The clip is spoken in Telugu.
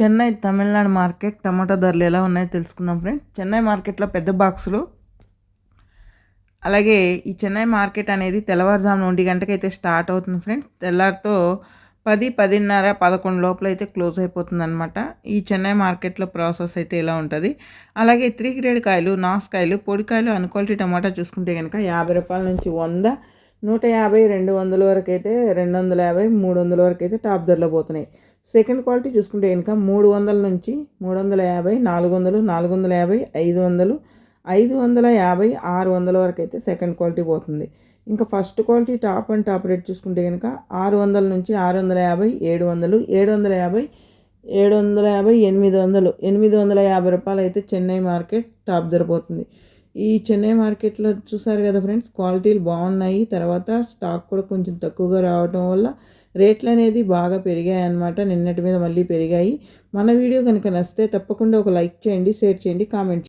చెన్నై తమిళనాడు మార్కెట్ టమాటో ధరలు ఎలా ఉన్నాయో తెలుసుకుందాం ఫ్రెండ్స్. చెన్నై మార్కెట్లో పెద్ద బాక్సులు. అలాగే ఈ చెన్నై మార్కెట్ అనేది తెల్లవారుజామున ఒంటి గంటకైతే స్టార్ట్ అవుతుంది ఫ్రెండ్స్. తెల్లారితో పది పదిన్నర పదకొండు లోపల అయితే క్లోజ్ అయిపోతుంది అనమాట ఈ చెన్నై మార్కెట్లో ప్రాసెస్ అయితే ఇలా ఉంటుంది? అలాగే త్రీ గ్రేడ్ కాయలు నాసుకాయలు పొడికాయలు అన్క్వాలిటీ టమాటా చూసుకుంటే కనుక యాభై రూపాయల నుంచి వంద నూట యాభై రెండు వందల వరకు అయితే రెండు వందల యాభై మూడు వందల వరకు అయితే టాప్ ధరలో పోతున్నాయి. సెకండ్ క్వాలిటీ చూసుకుంటే కనుక మూడు వందల నుంచి మూడు వందల యాభై నాలుగు వందలు నాలుగు వందల యాభై ఐదు వందలు ఐదు వందల యాభై ఆరు వందల వరకు అయితే సెకండ్ క్వాలిటీ పోతుంది. ఇంకా first quality top and top rate చూసుకుంటే కనుక ఆరు వందల నుంచి ఆరు వందల యాభై ఏడు వందలు ఏడు వందల యాభై ఏడు వందల యాభై ఎనిమిది వందలు ఎనిమిది వందల యాభై రూపాయలు అయితే చెన్నై మార్కెట్ టాప్ ధరపోతుంది ఈ చెన్నై మార్కెట్లో చూసారు కదా ఫ్రెండ్స్ క్వాలిటీలు బాగున్నాయి తర్వాత స్టాక్ కూడా కొంచెం తక్కువగా రావడం వల్ల రేట్లు అనేది బాగా పెరిగాయి అన్నమాట నిన్నటి మీద మళ్ళీ పెరిగాయి. మన వీడియో కనుక నచ్చితే తప్పకుండా ఒక లైక్ చేయండి షేర్ చేయండి కామెంట్